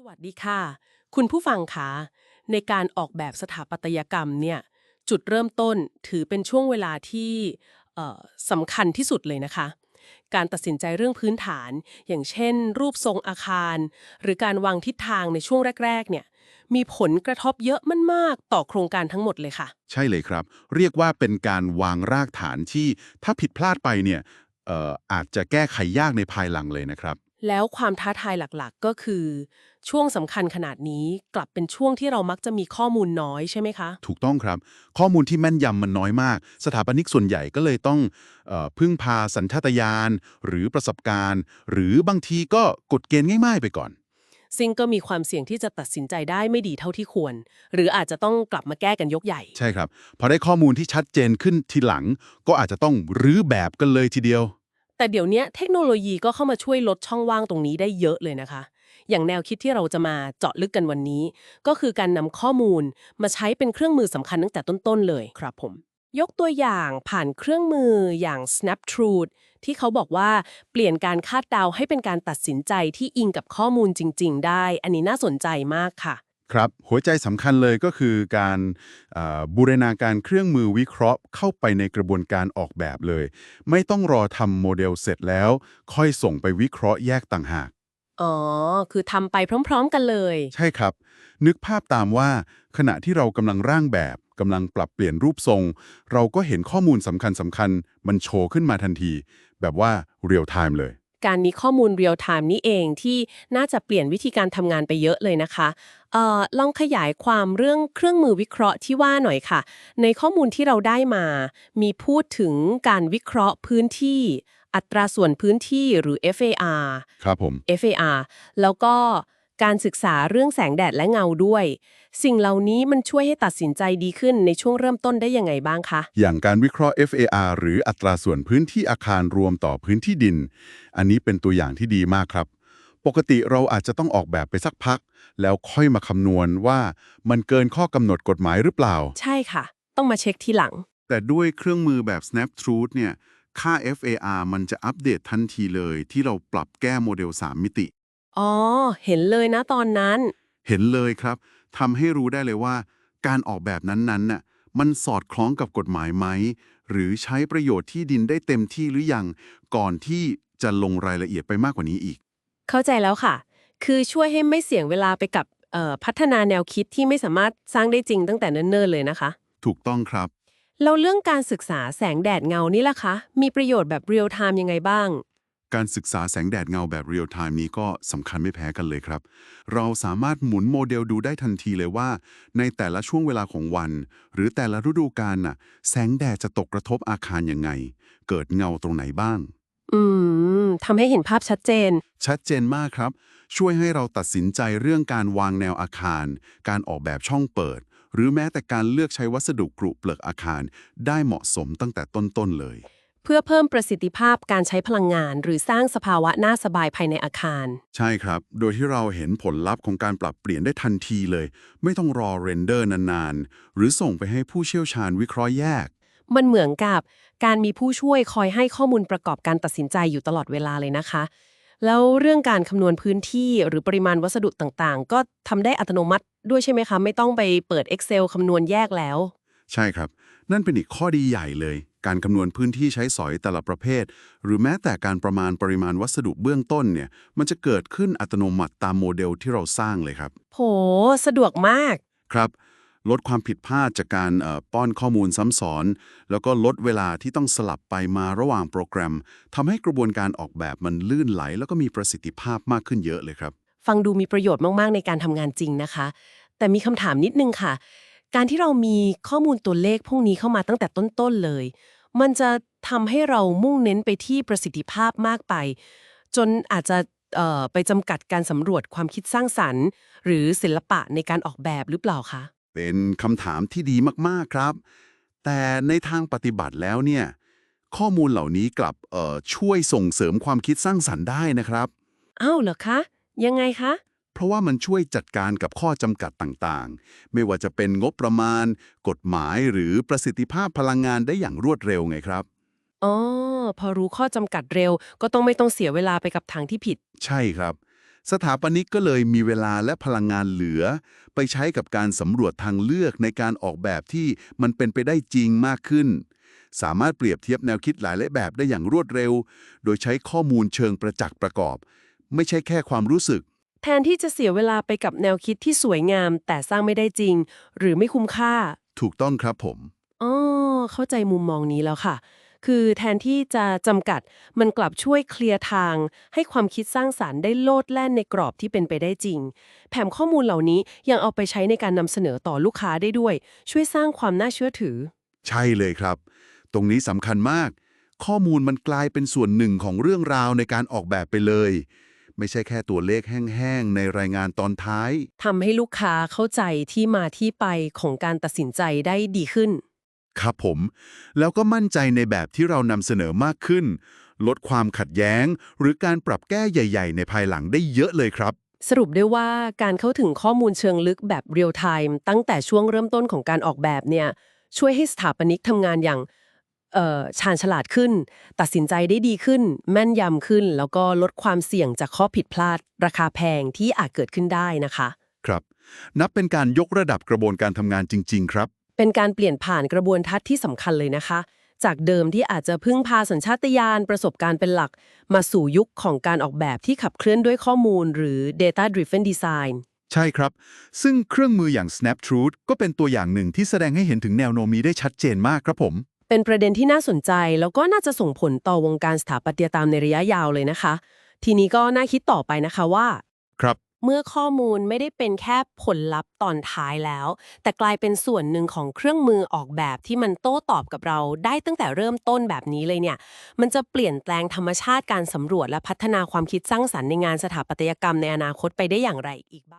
สวัสดีค่ะ คุณผู้ฟังคะในการออกแบบสถาปัตยกรรมเนี่ยจุดเริ่มต้นถือเป็นช่วงเวลาที่เอ่อสำคัญที่สุดเลยนะคะ การตัดสินใจเรื่องพื้นฐาน อย่างเช่น รูปทรงอาคาร หรือการวางทิศทางในช่วงแรก ๆ เนี่ยมีผลกระทบเยอะมากๆต่อโครงการทั้งหมดเลยค่ะ ใช่เลยครับ เรียกว่าเป็นการวางรากฐานที่ถ้าผิดพลาดไปเนี่ยเอ่ออาจจะแก้ไขยากในภายหลังเลยนะครับ แล้วความท้าทายหลักๆ ก็คือ ช่วงสำคัญขนาดนี้กลับเป็นช่วงที่เรามักจะมีข้อมูลน้อยใช่ไหมคะ ถูกต้องครับ ข้อมูลที่แม่นยำมันน้อยมาก สถาปนิกส่วนใหญ่ก็เลยต้องเออพึ่งพาสัญชาตญาณหรือประสบการณ์ หรือบางทีก็กฎเกณฑ์ง่ายๆ ไปก่อน ซึ่งก็มีความเสี่ยงที่จะตัดสินใจได้ไม่ดีเท่าที่ควร หรืออาจจะต้องกลับมาแก้กันยกใหญ่ ใช่ครับพอได้ข้อมูลที่ชัดเจนขึ้นทีหลัง ก็อาจจะต้องรื้อแบบกันเลยทีเดียว แต่เดี๋ยวนี้เทคโนโลยีก็เข้ามาช่วยลดช่องว่างตรงนี้ได้เยอะเลยนะคะ อย่างแนวคิดที่เราจะมาเจาะลึกกันวันนี้ ก็คือการนำข้อมูลมาใช้เป็นเครื่องมือสำคัญตั้งแต่ต้นๆเลยครับผม ยกตัวอย่างผ่านเครื่องมืออย่าง Snaptruth ที่เขาบอกว่าเปลี่ยนการคาดเดาให้เป็นการตัดสินใจที่อิงกับข้อมูลจริง ๆ ได้ อันนี้น่าสนใจมากค่ะ ครับหัวใจสำคัญเลยก็คือการอ่าบูรณาการเครื่องมือวิเคราะห์เข้าไปในกระบวนการออกแบบเลย ไม่ต้องรอทำโมเดลเสร็จแล้ว ค่อยส่งไปวิเคราะห์แยกต่างหาก อ๋อ คือทำไปพร้อม ๆ กันเลย ใช่ครับ นึกภาพตามว่า ขณะที่เรากำลังร่างแบบกำลังปรับเปลี่ยนรูปทรง เราก็เห็นข้อมูลสำคัญสำคัญๆมันโชว์ขึ้นมาทันที แบบว่าเรียลไทม์เลย การมีข้อมูลเรียลไทม์นี้เองที่น่าจะเปลี่ยนวิธีการทำงานไปเยอะเลยนะคะเอ่อลองขยายความเรื่องเครื่องมือวิเคราะห์ที่ว่าหน่อยค่ะ ในข้อมูลที่เราได้มา มีพูดถึงการวิเคราะห์พื้นที่ อัตราส่วนพื้นที่หรือ FAR ครับผม FAR แล้วก็ การศึกษาเรื่องแสงแดดและเงาด้วย สิ่งเหล่านี้มันช่วยให้ตัดสินใจดีขึ้นในช่วงเริ่มต้นได้ยังไงบ้างคะ อย่างการวิเคราะห์ FAR หรืออัตราส่วนพื้นที่อาคารรวมต่อพื้นที่ดิน อันนี้เป็นตัวอย่างที่ดีมากครับ ปกติเราอาจจะต้องออกแบบไปสักพัก แล้วค่อยมาคำนวณว่ามันเกินข้อกำหนดกฎหมายหรือเปล่า ใช่ค่ะ ต้องมาเช็คทีหลัง แต่ด้วยเครื่องมือแบบ Snaptruth เนี่ยค่า FAR มันจะอัปเดตทันทีเลย ที่เราปรับแก้โมเดล 3 มิติ อ๋อ เห็นเลยนะตอนนั้น เห็นเลยครับทำให้รู้ได้เลยว่า การออกแบบนั้นๆน่ะมันสอดคล้องกับกฎหมายไหม หรือใช้ประโยชน์ที่ดินได้เต็มที่หรือยัง ก่อนที่จะลงรายละเอียดไปมากกว่านี้อีก เข้าใจแล้วค่ะ คือช่วยให้ไม่เสี่ยงเวลาไปกับเอ่อพัฒนาแนวคิดที่ไม่สามารถสร้างได้จริงตั้งแต่เนิ่นๆเลยนะคะ ถูกต้องครับแล้วเรื่องการศึกษาแสงแดดเงานี่ล่ะคะ มีประโยชน์แบบเรียลไทม์ยังไงบ้าง การศึกษาแสงแดดเงาแบบเรียลไทม์นี้ก็สำคัญไม่แพ้กันเลยครับ เราสามารถหมุนโมเดลดูได้ทันทีเลยว่า ในแต่ละช่วงเวลาของวัน หรือแต่ละฤดูกาลน่ะ แสงแดดจะตกกระทบอาคารยังไง เกิดเงาตรงไหนบ้าง อืมทำให้เห็นภาพชัดเจน ชัดเจนมากครับ ช่วยให้เราตัดสินใจเรื่องการวางแนวอาคาร การออกแบบช่องเปิด หรือแม้แต่การเลือกใช้วัสดุกรุเปลือกอาคาร ได้เหมาะสมตั้งแต่ต้นๆเลย เพื่อเพิ่มประสิทธิภาพการใช้พลังงาน หรือสร้างสภาวะน่าสบายภายในอาคาร ใช่ครับ โดยที่เราเห็นผลลัพธ์ของการปรับเปลี่ยนได้ทันทีเลย ไม่ต้องรอเรนเดอร์นานๆ หรือส่งไปให้ผู้เชี่ยวชาญวิเคราะห์แยก มันเหมือนกับการมีผู้ช่วยคอยให้ข้อมูลประกอบการตัดสินใจอยู่ตลอดเวลาเลยนะคะ แล้วเรื่องการคำนวณพื้นที่หรือปริมาณวัสดุต่างๆ ก็ทำได้อัตโนมัติด้วยใช่ไหมคะ ไม่ต้องไปเปิด Excel คำนวณแยกแล้ว ใช่ครับ นั่นเป็นอีกข้อดีใหญ่เลย การคำนวณพื้นที่ใช้สอยแต่ละประเภท หรือแม้แต่การประมาณปริมาณวัสดุเบื้องต้นเนี่ย มันจะเกิดขึ้นอัตโนมัติตามโมเดลที่เราสร้างเลยครับ โห สะดวกมาก ครับ ลดความผิดพลาดจากการเอ่อป้อนข้อมูลซ้ำซ้อน แล้วก็ลดเวลาที่ต้องสลับไปมาระหว่างโปรแกรมทำให้กระบวนการออกแบบมันลื่นไหล แล้วก็มีประสิทธิภาพมากขึ้นเยอะเลยครับ ฟังดูมีประโยชน์มาก ๆ ในการทำงานจริงนะคะ แต่มีคำถามนิดนึงค่ะการที่เรามีข้อมูลตัวเลขพวกนี้เข้ามาตั้งแต่ต้น ๆ เลย มันจะทำให้เรามุ่งเน้นไปที่ประสิทธิภาพมากไป จนอาจจะเอ่อไปจำกัดการสำรวจความคิดสร้างสรรค์ หรือศิลปะในการออกแบบหรือเปล่าคะ เป็นคำถามที่ดีมาก ๆ ครับ แต่ในทางปฏิบัติแล้วเนี่ย ข้อมูลเหล่านี้กลับเอ่อช่วยส่งเสริมความคิดสร้างสรรค์ได้นะครับ อ้าวเหรอคะ ยังไงคะ เพราะว่ามันช่วยจัดการกับข้อจำกัดต่างๆ ไม่ว่าจะเป็นงบประมาณ กฎหมายหรือประสิทธิภาพพลังงานได้อย่างรวดเร็วไงครับอ๋อพอรู้ข้อจำกัดเร็ว ก็ต้องไม่ต้องเสียเวลาไปกับทางที่ผิด ใช่ครับ สถาปนิกก็เลยมีเวลาและพลังงานเหลือ ไปใช้กับการสำรวจทางเลือกในการออกแบบที่มันเป็นไปได้จริงมากขึ้น สามารถเปรียบเทียบแนวคิดหลายและแบบได้อย่างรวดเร็ว โดยใช้ข้อมูลเชิงประจักษ์ประกอบ ไม่ใช่แค่ความรู้สึกแทนที่จะเสียเวลาไปกับแนวคิดที่สวยงาม แต่สร้างไม่ได้จริง หรือไม่คุ้มค่า ถูกต้องครับผม อ๋อ เข้าใจมุมมองนี้แล้วค่ะ คือแทนที่จะจำกัด มันกลับช่วยเคลียร์ทาง ให้ความคิดสร้างสารรค์ได้โลดแล่นในกรอบที่เป็นไปได้จริงแถมข้อมูลเหล่านี้ยังเอาไปใช้ในการนำเสนอต่อลูกค้าได้ด้วย ช่วยสร้างความน่าเชื่อถือ ใช่เลยครับ ตรงนี้สำคัญมาก ข้อมูลมันกลายเป็นส่วนหนึ่งของเรื่องราวในการออกแบบไปเลย ไม่ใช่แค่ตัวเลขแห้งๆ ในรายงานตอนท้าย ทำให้ลูกค้าเข้าใจที่มาที่ไปของการตัดสินใจได้ดีขึ้น ครับผม แล้วก็มั่นใจในแบบที่เรานำเสนอมากขึ้น ลดความขัดแย้ง หรือการปรับแก้ใหญ่ ๆ ในภายหลังได้เยอะเลยครับ สรุปได้ว่าการเข้าถึงข้อมูลเชิงลึกแบบเรียลไทม์ตั้งแต่ช่วงเริ่มต้นของการออกแบบเนี่ยช่วยให้สถาปนิกทำงานอย่างเอ่อ ชาญฉลาดขึ้น ตัดสินใจได้ดีขึ้น แม่นยำขึ้น แล้วก็ลดความเสี่ยงจากข้อผิดพลาด ราคาแพงที่อาจเกิดขึ้นได้นะคะ ครับ นับเป็นการยกระดับกระบวนการทำงานจริง ๆ ครับ เป็นการเปลี่ยนผ่านกระบวนทัศน์ที่สำคัญเลยนะคะ จากเดิมที่อาจจะพึ่งพาสัญชาตญาณประสบการณ์เป็นหลัก มาสู่ยุคของการออกแบบที่ขับเคลื่อนด้วยข้อมูล หรือ data driven design ใช่ครับ ซึ่งเครื่องมืออย่าง SnapTruth ก็เป็นตัวอย่างหนึ่งที่แสดงให้เห็นถึงแนวโน้มนี้ได้ชัดเจนมากครับผม เป็นประเด็นที่น่าสนใจแล้วก็น่าจะส่งผลต่อวงการสถาปัตยกรรมในระยะยาวเลยนะคะ ทีนี้ก็น่าคิดต่อไปนะคะว่า ครับ เมื่อข้อมูลไม่ได้เป็นแค่ผลลัพธ์ตอนท้ายแล้ว แต่กลายเป็นส่วนหนึ่งของเครื่องมือออกแบบที่มันโต้ตอบกับเราได้ตั้งแต่เริ่มต้นแบบนี้เลยเนี่ย มันจะเปลี่ยนแปลงธรรมชาติการสำรวจและพัฒนาความคิดสร้างสรรค์ในงานสถาปัตยกรรมในอนาคตไปได้อย่างไรอีกบ้าง